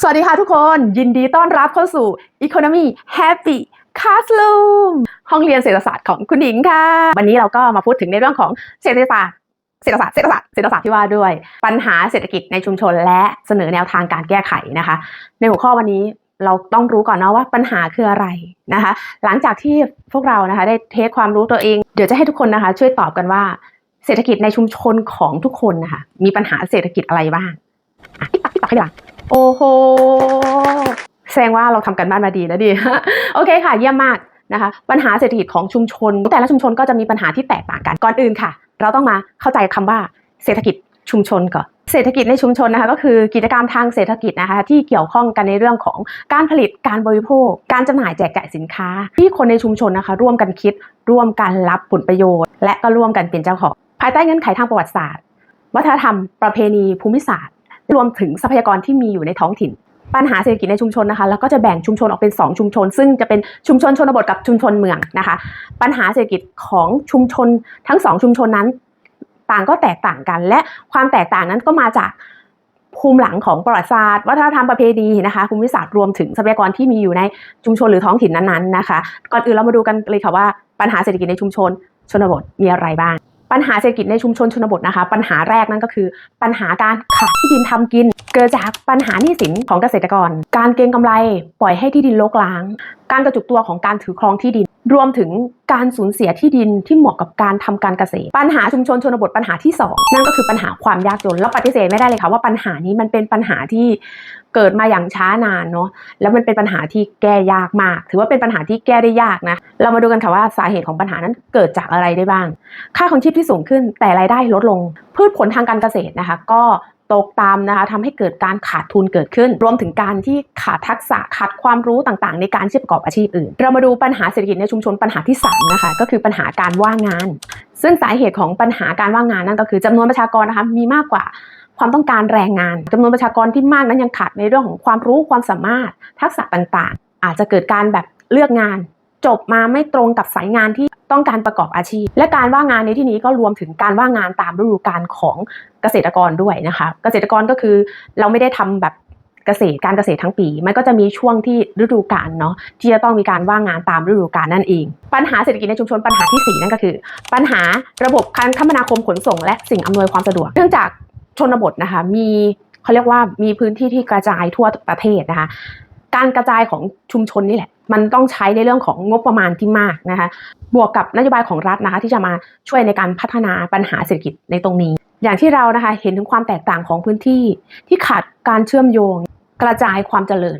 สวัสดีค่ะทุกคนยินดีต้อนรับเข้าสู่ Economy Happy Classroom ห้องเรียนเศรษฐศาสตร์ของคุณหญิงค่ะ วันนี้เราก็มาพูดถึงในเรื่องของเศรษฐศาสตร์เศรษฐศาสตร์เศรษฐศาสตร์เศรษฐศาสตร์ที่ว่าด้วย ปัญหาเศรษฐกิจในชุมชนและเสนอแนวทางการแก้ไขนะคะ ในหัวข้อวันนี้เราต้องรู้ก่อนเนาะว่าปัญหาคืออะไรนะคะ หลังจากที่พวกเรานะคะได้เทคความรู้ตัวเอง เดี๋ยวจะให้ทุกคนนะคะ ช่วยตอบกันว่า เศรษฐกิจในชุมชนของทุกคนนะคะมีปัญหาเศรษฐกิจอะไรบ้างอะติ๊กตักติ๊กตักให้ดีกว่า โอ้โห แสดงว่าเราทำกันบ้านมาดีแล้วดี โอเคค่ะ เยี่ยมมากนะคะ ปัญหาเศรษฐกิจของชุมชน แต่ละชุมชนก็จะมีปัญหาที่แตกต่างกัน ก่อนอื่นค่ะ เราต้องมาเข้าใจคำว่าเศรษฐกิจชุมชนก่อนเศรษฐกิจในชุมชนนะคะก็คือกิจกรรมทางเศรษฐกิจนะคะที่เกี่ยวข้องกันในเรื่องของการผลิตการบริโภค การจำหน่ายแจกจ่ายสินค้า ที่คนในชุมชนนะคะร่วมกันคิด ร่วมกันรับผลประโยชน์ และก็ร่วมกันเป็นเจ้าของ ภายใต้เงื่อนไขทางประวัติศาสตร์ วัฒนธรรม ประเพณีภูมิศาสตร์ รวมถึงทรัพยากรที่มีอยู่ในท้องถิ่น ปัญหาเศรษฐกิจในชุมชนนะคะแล้วก็จะแบ่งชุมชนออกเป็น 2 ชุมชน ซึ่งจะเป็นชุมชนชนบทกับชุมชนเมืองนะคะ ปัญหาเศรษฐกิจของชุมชนทั้ง 2 ชุมชนนั้น ต่างก็แตกต่างกัน และความแตกต่างนั้นก็มาจากภูมิหลังของประวัติศาสตร์วัฒนธรรมประเพณีนะคะภูมิศาสตร์รวมถึงทรัพยากรที่มีอยู่ในชุมชนหรือท้องถิ่นนั้นๆนะคะ ก่อนอื่นเรามาดูกันเลยค่ะว่าปัญหาเศรษฐกิจในชุมชนชนบทมีอะไรบ้าง ปัญหาเศรษฐกิจในชุมชนชนบทนะคะ ปัญหาแรกนั่นก็คือ ปัญหาการขาดที่ดินทำกิน เกิดจากปัญหาหนี้สินของเกษตรกร การเก็งกำไรปล่อยให้ที่ดินรกร้าง การกระจุกตัวของการถือครองที่ดิน รวมถึงการสูญเสียที่ดินที่เหมาะกับการทำการเกษตร ปัญหาชุมชนชนบทปัญหาที่สองนั่นก็คือปัญหาความยากจนแล้วปฏิเสธไม่ได้เลยค่ะว่าปัญหานี้มันเป็นปัญหาที่เกิดมาอย่างช้านานเนาะแล้วมันเป็นปัญหาที่แก้ยากมาก ถือว่าเป็นปัญหาที่แก้ได้ยากนะเรามาดูกันค่ะว่าสาเหตุของปัญหานั้นเกิดจากอะไรได้บ้าง ค่าของชีพที่สูงขึ้นแต่รายได้ลดลง พืชผลทางการเกษตรนะคะ ก็ ตกตามนะคะทำให้เกิดการขาดทุนเกิดขึ้น รวมถึงการที่ขาดทักษะขาดความรู้ต่างๆ ในการที่จะประกอบอาชีพอื่น เรามาดูปัญหาเศรษฐกิจในชุมชนปัญหาที่3นะคะก็คือปัญหาการว่างงาน ซึ่งสาเหตุของปัญหาการว่างงานนั่นก็คือจำนวนประชากรนะคะมีมากกว่าความต้องการแรงงานจำนวนประชากรที่มากนั้นยังขาดในเรื่องของความรู้ความสามารถทักษะต่างๆ อาจจะเกิดการแบบเลือกงาน จบมาไม่ตรงกับสายงานที่ต้องการประกอบอาชีพ และการว่างงานในที่นี้ก็รวมถึงการว่างงานตามฤดูกาลของเกษตรกรด้วยนะคะเกษตรกรก็คือเราไม่ได้ทำแบบเกษตรการเกษตรทั้งปี มันก็จะมีช่วงที่ฤดูกาลเนาะที่จะต้องมีการว่างงานตามฤดูกาลนั่นเอง ปัญหาเศรษฐกิจในชุมชนปัญหาที่สี่นั่นก็คือ ปัญหาระบบการคมนาคมขนส่ง และสิ่งอำนวยความสะดวก เนื่องจากชนบทนะคะมีเขาเรียกว่ามีพื้นที่ที่กระจายทั่วประเทศนะคะ การกระจายของชุมชนนี่แหละ มันต้องใช้ในเรื่องของงบประมาณที่มากนะคะ บวกกับนโยบายของรัฐนะคะ ที่จะมาช่วยในการพัฒนาปัญหาเศรษฐกิจในตรงนี้ อย่างที่เรานะคะเห็นถึงความแตกต่างของพื้นที่ที่ขาดการเชื่อมโยง กระจายความเจริญ